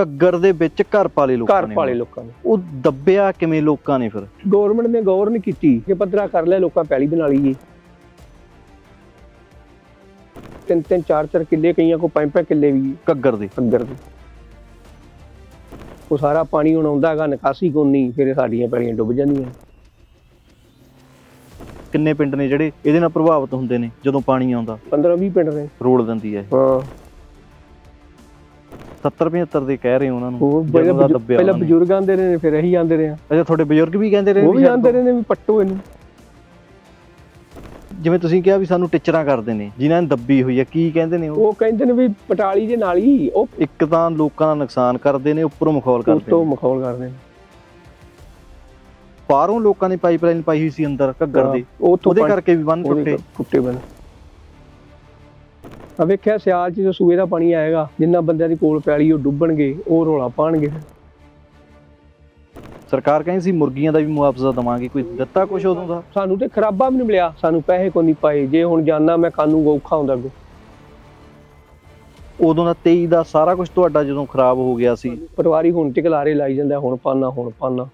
ਘੱਗਰ ਦੇ ਵਿੱਚ ਘਰ ਪਾਲੇ ਲੋਕਾਂ ਘਰ ਨੇ ਪਾਲੇ ਲੋਕਾਂ ਨੇ। ਉਹ ਦੱਬਿਆ ਕਿਵੇਂ ਲੋਕਾਂ ਨੇ ਫਿਰ? ਗਵਰਨਮੈਂਟ ਨੇ ਗੌਰ ਨਹੀਂ ਕੀਤੀ ਕਿ ਪੱਧਰਾ ਕਰ ਲਿਆ ਲੋਕਾਂ ਪੈਲੀ ਬਣਾ ਲਈ ਜੀ। ਤਿੰਨ ਤਿੰਨ ਚਾਰ ਚਾਰ ਕਿੱਲੇ ਕਈਆਂ ਕੋ ਪੰਜ ਪੰਜ ਕਿੱਲੇ ਵੀ ਘੱਗਰ ਦੇ। ਅੰਦਰ ਦੇ। ਉਹ ਸਾਰਾ ਪਾਣੀ ਹੁਣ ਆਉਂਦਾ ਹੈਗਾ ਨਿਕਾਸੀ ਕੋਨੀ ਫਿਰ ਸਾਡੀਆਂ ਪੈਲੀਆਂ ਡੁੱਬ ਜਾਂਦੀਆਂ। ਕਿੰਨੇ ਪਿੰਡ ਨੇ ਜਿਹੜੇ ਇਹਦੇ ਨਾਲ ਪ੍ਰਭਾਵਿਤ ਹੁੰਦੇ ਨੇ ਜਦੋਂ ਪਾਣੀ ਆਉਂਦਾ? 15 20 ਪਿੰਡ ਨੇ। ਰੋਲ ਦਿੰਦੀ ਹੈ ਹਾਂ। 70 75 ਦੇ ਕਹਿ ਰਹੇ ਉਹਨਾਂ ਨੂੰ ਉਹ ਜਦੋਂ ਦਾ ਦੱਬਿਆ ਪਹਿਲਾਂ ਉਹਨਾਂ ਨੇ। ਬਜ਼ੁਰਗ ਆਂਦੇ ਰਹੇ ਨੇ ਫਿਰ ਅਸੀਂ ਆਂਦੇ ਰਹੇ ਹਾਂ। ਅੱਛਾ ਤੁਹਾਡੇ ਬਜ਼ੁਰਗ ਵੀ ਕਹਿੰਦੇ ਰਹੇ ਉਹ ਵੀ ਆਂਦੇ। ਰਹੇ ਨੇ ਵੀ ਪੱਟੋ ਇਹਨੂੰ। ਜਿਵੇਂ ਤੁਸੀਂ ਕਿਹਾ ਵੀ ਸਾਨੂੰ ਟਿਚਰਾਂ ਕਰਦੇ ਨੇ ਜਿਨ੍ਹਾਂ ਨੇ ਦੱਬੀ ਹੋਈ ਹੈ ਕੀ ਕਹਿੰਦੇ ਨੇ ਉਹ? ਉਹ ਕਹਿੰਦੇ ਨੇ ਵੀ ਪਟਾਲੀ ਦੇ ਨਾਲ ਹੀ ਉਹ ਇੱਕ ਤਾਂ ਲੋਕਾਂ ਦਾ ਨੁਕਸਾਨ ਕਰਦੇ ਨੇ ਉੱਪਰੋਂ ਮਖੌਲ ਕਰਦੇ ਉਤੋਂ ਨੇ। ਮਖੌਲ ਕਰਦੇ ਨੇ। ਬਾਹਰੋਂ ਲੋਕਾਂ ਨੇ ਪਾਈਪਲਾਈਨ ਪਾਈ ਹੋਈ ਸੀ ਅੰਦਰ ਘੱਗਰ ਦੀ। ਉਹ ਤੋਂ ਉਹਦੇ ਕਰਕੇ ਵੀ ਬੰਨ ਟੁੱਟੇ। ਟੁੱਟੇ ਬਣ ਆ ਵੇਖਿਆ ਸਿਆਲ ਚ ਜੋ ਸੂਏ ਦਾ ਪਾਣੀ ਆਏਗਾ ਜਿੰਨਾ ਬੰਦਿਆਂ ਦੀ ਕੋਲ ਪੈਲੀ ਉਹ ਡੁੱਬਣਗੇ ਉਹ ਰੋਲਾ ਪਾਣਗੇ। ਸਰਕਾਰ ਕਹਿੰਦੀ ਸੀ ਮੁਰਗੀਆਂ ਦਾ ਵੀ ਮੁਆਵਜ਼ਾ ਦਵਾਂਗੇ ਕੋਈ ਦਿੱਤਾ ਕੁਝ ਉਦੋਂ ਦਾ? ਸਾਨੂੰ ਤੇ ਖਰਾਬਾ ਵੀ ਨਹੀਂ ਮਿਲਿਆ ਸਾਨੂੰ ਪੈਸੇ ਕੋਈ ਨਹੀਂ ਪਾਏ। ਜੇ ਹੁਣ ਜਾਨਾ ਮੈਂ ਕਾਨੂੰ ਔਖਾ ਹੁੰਦਾ ਅੱਗੋਂ। ਉਦੋਂ ਦਾ 23 ਦਾ ਸਾਰਾ ਕੁਝ ਤੁਹਾਡਾ ਜਦੋਂ ਖਰਾਬ ਹੋ ਗਿਆ ਸੀ। ਪਟਵਾਰੀ ਹੁਣ ਟਿਕਲਾਰੇ ਲਾਈ ਜਾਂਦਾ ਹੁਣ ਪਾਣਾ ਹੁਣ ਪਾਣਾ